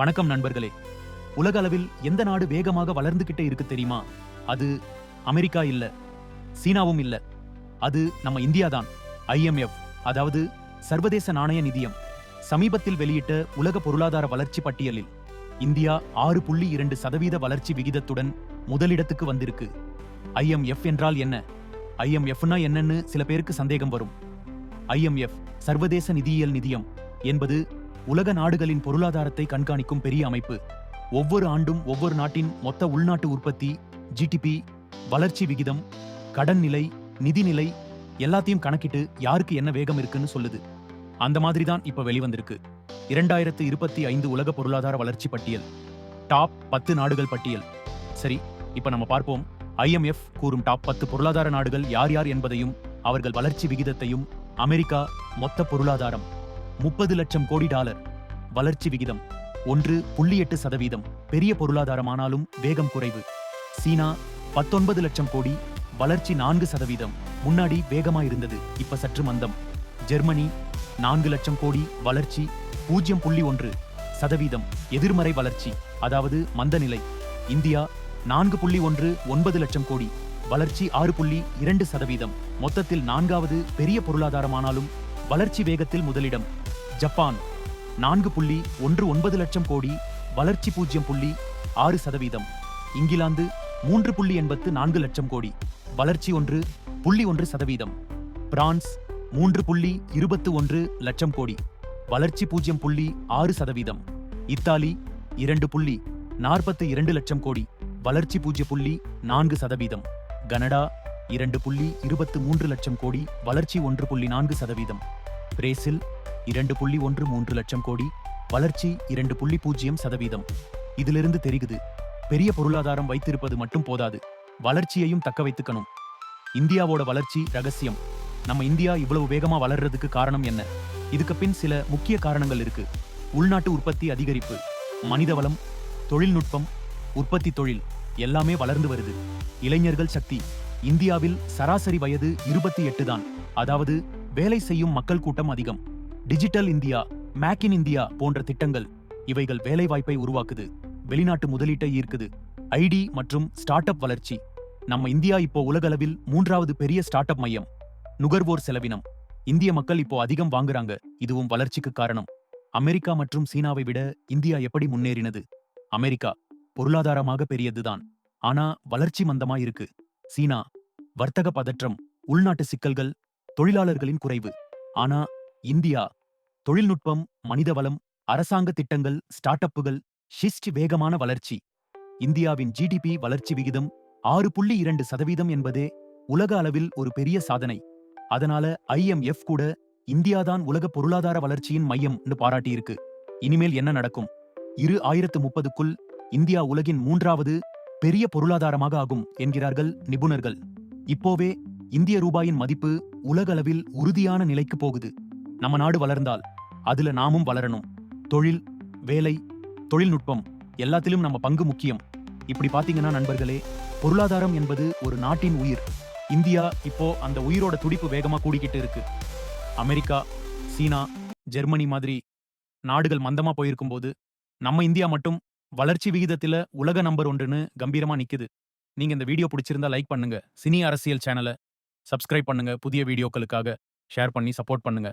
வணக்கம் நண்பர்களே. உலக அளவில் எந்த நாடு வேகமாக வளர்ந்துகிட்டே இருக்கு தெரியுமா? அது அமெரிக்கா இல்ல சீனாவும் இல்ல. அது நம்ம இந்தியா தான் ஐஎம்எஃப் அதாவது சர்வதேச நாணய நிதியம். சமீபத்தில் வெளியிட்ட உலக பொருளாதார வளர்ச்சி பட்டியலில் இந்தியா ஆறு புள்ளி இரண்டு சதவீத வளர்ச்சி விகிதத்துடன் முதலிடத்துக்கு வந்திருக்கு. ஐஎம்எஃப் என்றால் என்ன? ஐஎம்எஃப்னா என்னன்னு சில பேருக்கு சந்தேகம் வரும். ஐஎம்எஃப் சர்வதேச நிதியியல் நிதியம் என்பது உலக நாடுகளின் பொருளாதாரத்தை கண்காணிக்கும் பெரிய அமைப்பு. ஒவ்வொரு ஆண்டும் ஒவ்வொரு நாட்டின் மொத்த உள்நாட்டு உற்பத்தி ஜிடிபி வளர்ச்சி விகிதம் கடன் நிலை நிதிநிலை எல்லாத்தையும் கணக்கிட்டு யாருக்கு என்ன வேகம் இருக்குன்னு சொல்லுது. அந்த மாதிரி தான் இப்ப வெளிவந்திருக்கு. இரண்டாயிரத்து இருபத்தி ஐந்து உலக பொருளாதார வளர்ச்சி பட்டியல். டாப் பத்து நாடுகள் பட்டியல். சரி இப்ப நம்ம பார்ப்போம். ஐஎம்எஃப் கூறும் டாப் பத்து பொருளாதார நாடுகள் யார் யார் என்பதையும் அவர்கள் வளர்ச்சி விகிதத்தையும் அமெரிக்கா மொத்த பொருளாதாரம். முப்பது லட்சம் கோடி டாலர். வளர்ச்சி விகிதம் ஒன்று புள்ளி எட்டு சதவீதம். பெரிய பொருளாதாரமானாலும் வேகம் குறைவு. சீனா பத்தொன்பது லட்சம் கோடி வளர்ச்சி நான்கு சதவீதம். முன்னாடி வேகமா இருந்தது இப்ப சற்று மந்தம். ஜெர்மனி நான்கு லட்சம் கோடி வளர்ச்சி பூஜ்ஜியம் புள்ளி ஒன்று சதவீதம் எதிர்மறை வளர்ச்சி அதாவது மந்த நிலை. இந்தியா நான்கு புள்ளி ஒன்று ஒன்பது லட்சம் கோடி வளர்ச்சி ஆறு புள்ளி இரண்டு சதவீதம். மொத்தத்தில் நான்காவது பெரிய பொருளாதாரமானாலும் வளர்ச்சி வேகத்தில் முதலிடம். ஜப்பான். நான்கு புள்ளி ஒன்று ஒன்பது லட்சம் கோடி வளர்ச்சி பூஜ்ஜியம் புள்ளி ஆறு சதவீதம். இங்கிலாந்து மூன்று புள்ளி எண்பத்து நான்கு லட்சம் கோடி வளர்ச்சி ஒன்று புள்ளி ஒன்று சதவீதம். பிரான்ஸ் மூன்று புள்ளி இருபத்து ஒன்று லட்சம் கோடி வளர்ச்சி பூஜ்ஜியம் புள்ளி ஆறு சதவீதம். இத்தாலி இரண்டு புள்ளி நாற்பத்து இரண்டு லட்சம் கோடி வளர்ச்சி பூஜ்ஜிய புள்ளி நான்கு சதவீதம். கனடா இரண்டு புள்ளி இருபத்து மூன்று லட்சம் கோடி வளர்ச்சி ஒன்று புள்ளி நான்கு சதவீதம். பிரேசில் இரண்டு புள்ளி ஒன்று மூன்று லட்சம் கோடி வளர்ச்சி இரண்டு புள்ளி பூஜ்ஜியம் சதவீதம். இதிலிருந்து தெரிகுது பெரிய பொருளாதாரம் வைத்திருப்பது மட்டும் போதாது வளர்ச்சியையும் தக்க வைத்துக்கணும். இந்தியாவோட வளர்ச்சி ரகசியம். நம்ம இந்தியா இவ்வளவு வேகமா வளர்றதுக்கு காரணம் என்ன? இதுக்கு பின் சில முக்கிய காரணங்கள் இருக்கு. உள்நாட்டு உற்பத்தி அதிகரிப்பு மனிதவளம் தொழில்நுட்பம் உற்பத்தி தொழில் எல்லாமே வளர்ந்து வருது. இளைஞர்கள் சக்தி இந்தியாவில் சராசரி வயது இருபத்தி எட்டு தான். அதாவது வேலை செய்யும் மக்கள் கூட்டம் அதிகம். Digital India make in India போன்ற திட்டங்கள் இவைகள் வேலைவாய்ப்பை உருவாக்குது வெளிநாட்டு முதலீட்டை ஈர்க்குது. ஐடி மற்றும் ஸ்டார்ட் அப் வளர்ச்சி. நம்ம இந்தியா இப்போ உலகளவில் மூன்றாவது பெரிய ஸ்டார்ட் அப் மையம். நுகர்வோர் செலவினம். இந்திய மக்கள் இப்போ அதிகம் வாங்குறாங்க. இதுவும் வளர்ச்சிக்கு காரணம். அமெரிக்கா மற்றும் சீனாவை விட இந்தியா எப்படி முன்னேறினது? அமெரிக்கா பொருளாதாரமாக பெரியதுதான். ஆனா வளர்ச்சி மந்தமா இருக்கு. சீனா வர்த்தக பதற்றம் உள்நாட்டு சிக்கல்கள் தொழிலாளர்களின் குறைவு. ஆனா இந்தியா தொழில்நுட்பம் மனிதவளம் அரசாங்க திட்டங்கள் ஸ்டார்ட் அப்புகள் ஷிஸ்ட் வேகமான வளர்ச்சி. இந்தியாவின் ஜிடிபி வளர்ச்சி விகிதம் ஆறு புள்ளி இரண்டு சதவீதம் என்பதே உலக அளவில் ஒரு பெரிய சாதனை. அதனால ஐஎம்எஃப் கூட இந்தியாதான் உலக பொருளாதார வளர்ச்சியின் மையம்னு பாராட்டியிருக்கு. இனிமேல் என்ன நடக்கும்? இரு ஆயிரத்து முப்பதுக்குள் இந்தியா உலகின் மூன்றாவது பெரிய பொருளாதாரமாக ஆகும் என்கிறார்கள் நிபுணர்கள். இப்போவே இந்திய ரூபாயின் மதிப்பு உலகளவில் உறுதியான நிலைக்கு போகுது. நம்ம நாடு வளர்ந்தால் அதுல நாமும் வளரணும். தொழில் வேலை தொழில்நுட்பம் எல்லாத்திலும் நம்ம பங்கு முக்கியம். இப்படி பாத்தீங்கன்னா நண்பர்களே பொருளாதாரம் என்பது ஒரு நாட்டின் உயிர். இந்தியா இப்போ அந்த உயிரோட துடிப்பு வேகமா கூடிக்கிட்டு இருக்கு. அமெரிக்கா சீனா ஜெர்மனி மாதிரி நாடுகள் மந்தமா போயிருக்கும் போது நம்ம இந்தியா மட்டும் வளர்ச்சி விகிதத்துல உலக நம்பர் ஒன்றுன்னு கம்பீரமா நிக்குது. நீங்க இந்த வீடியோ பிடிச்சிருந்தா லைக் பண்ணுங்க. சினி அரசியல் சேனலை சப்ஸ்கிரைப் பண்ணுங்க. புதிய வீடியோக்களுக்காக ஷேர் பண்ணி சப்போர்ட் பண்ணுங்க.